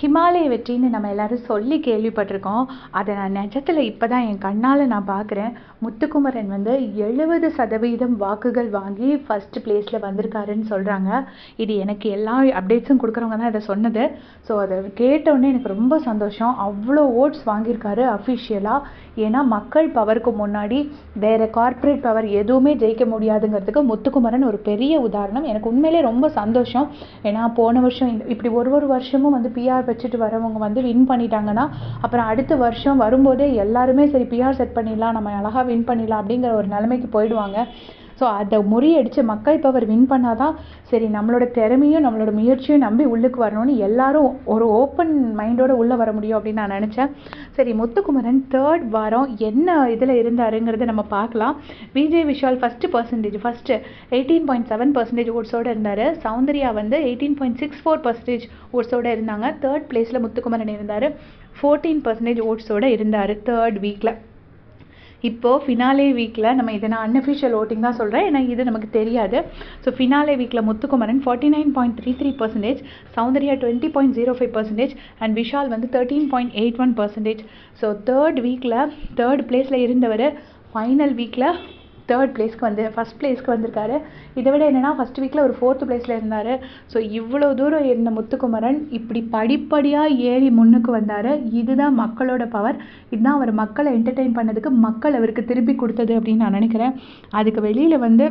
ஹிமாலய வெற்றின்னு நம்ம எல்லாரும் சொல்லி கேள்விப்பட்டிருக்கோம். அதை நான் நிஜத்தில் இப்போ தான் என் கண்ணால் நான் பார்க்குறேன் முத்துக்குமரன் வந்து எழுபது சதவீதம் வாக்குகள் வாங்கி ஃபர்ஸ்ட் பிளேஸில் வந்திருக்காருன்னு சொல்கிறாங்க இது எனக்கு எல்லா அப்டேட்ஸும் கொடுக்குறவங்க தான் இதை சொன்னது. ஸோ அதை கேட்டவுடனே எனக்கு ரொம்ப சந்தோஷம். அவ்வளோ ஓட்ஸ் வாங்கியிருக்காரு அஃபிஷியலாக ஏன்னா மக்கள் பவருக்கு முன்னாடி வேறு கார்ப்பரேட் பவர் எதுவுமே ஜெயிக்க முடியாதுங்கிறதுக்கு முத்துக்குமரன் ஒரு பெரிய உதாரணம். எனக்கு உண்மையிலே ரொம்ப சந்தோஷம். ஏன்னா போன வருஷம் இந்த- இப்படி ஒரு ஒரு வருஷமும் வந்து பிஆர் வச்சுட்டு வரவங்க வந்து வின் பண்ணிட்டாங்கன்னா அப்புறம் அடுத்த வருஷம் வரும்போதே எல்லாருமே சரி பிஆர் செட் பண்ணிடலாம் நம்ம அழகாக வின் பண்ணிடலாம் அப்படிங்கிற ஒரு நிலைமைக்கு போயிடுவாங்க. ஸோ அதை முறியடித்து மக்கள் பவர் வின் பண்ணால் தான் சரி நம்மளோட திறமையும் நம்மளோட முயற்சியும் நம்பி உள்ளுக்கு வரணும்னு எல்லாரும் ஒரு ஓப்பன் மைண்டோட உள்ளே வர முடியும் அப்படின்னு நான் நினச்சேன். சரி முத்துக்குமரன் தேர்ட் வாரம் என்ன இதில் இருந்தாருங்கிறத நம்ம பார்க்கலாம். Vijay Vishal first percentage first eighteen point seven percentage ஓட்ஸோடு இருந்தார். சௌந்தர்யா வந்து eighteen point six four percentage ஓட்ஸோடு இருந்தாங்க. தேர்ட் பிளேஸில் முத்துக்குமரன் இருந்தார். ஃபோர்டீன் பர்சன்டேஜ் ஓட்ஸோடு இருந்தார் தேர்ட் வீக்கில் இப்போது ஃபினாலே வீக்கில் நம்ம இதை நான் அன்அஃபிஷியல் ஓட்டிங் தான் சொல்கிறேன் ஏன்னா இது நமக்கு தெரியாது. ஸோ ஃபினாலே வீக்கில் Muthukumaran forty nine point three three percentage Soundarya twenty point zero five percentage and Vishal வந்து thirteen point eight one percentage so third வீக்கில் தேர்ட் பிளேஸில் இருந்தவர் ஃபைனல் வீக்கில் தேர்ட் பிளேஸ்க்கு வந்து ஃபஸ்ட் பிளேஸ்க்கு வந்திருக்காரு. இதை விட என்னென்னா ஃபஸ்ட் வீக்கில் ஒரு ஃபோர்த்து பிளேஸில் இருந்தார். ஸோ இவ்வளோ தூரம் இருந்த முத்துக்குமரன் இப்படி படிப்படியாக ஏறி முன்னுக்கு வந்தார். இதுதான் மக்களோட பவர் இதுதான் அவர் மக்களை என்டர்டெயின் பண்ணதுக்கு மக்கள் அவருக்கு திருப்பி கொடுத்தது அப்படின்னு நான் நினைக்கிறேன். அதுக்கு வெளியில் வந்து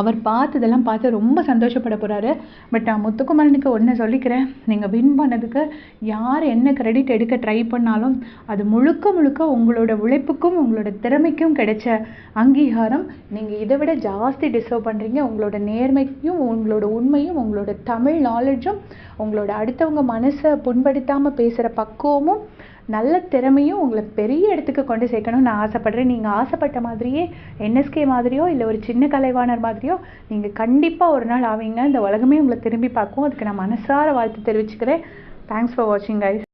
அவர் பார்த்ததெல்லாம் பார்த்து ரொம்ப சந்தோஷப்பட போகிறாரு பட் நான் முத்துக்குமரனுக்கு ஒன்று சொல்லிக்கிறேன். நீங்கள் வின் பண்ணதுக்கு யார் என்ன கிரெடிட் எடுக்க ட்ரை பண்ணாலும் அது முழுக்க முழுக்க உங்களோட உழைப்புக்கும் உங்களோட திறமைக்கும் கிடைச்ச அங்கீகாரம். நீங்கள் இதை விட ஜாஸ்தி டிசர்வ் பண்ணுறீங்க உங்களோட நேர்மையும் உங்களோட உண்மையும் உங்களோட தமிழ் நாலேஜும் உங்களோட அடுத்தவங்க மனசை புண்படுத்தாமல் பேசுகிற பக்குவமும் நல்ல திறமையும் உங்களை பெரிய இடத்துக்கு கொண்டு சேர்க்கணும்னு நான் ஆசைப்பட்றேன். நீங்கள் ஆசைப்பட்ட மாதிரியே என்எஸ்கே மாதிரியோ இல்லை ஒரு சின்ன கலைவாணர் மாதிரியோ நீங்கள் கண்டிப்பாக ஒரு நாள் ஆவீங்க. இந்த உலகமே உங்களை திரும்பி பார்க்கும். அதுக்கு நான் மனசார வாழ்த்து தெரிவிச்சுக்கிறேன். தேங்க்ஸ் ஃபார் வாட்சிங் கைஸ்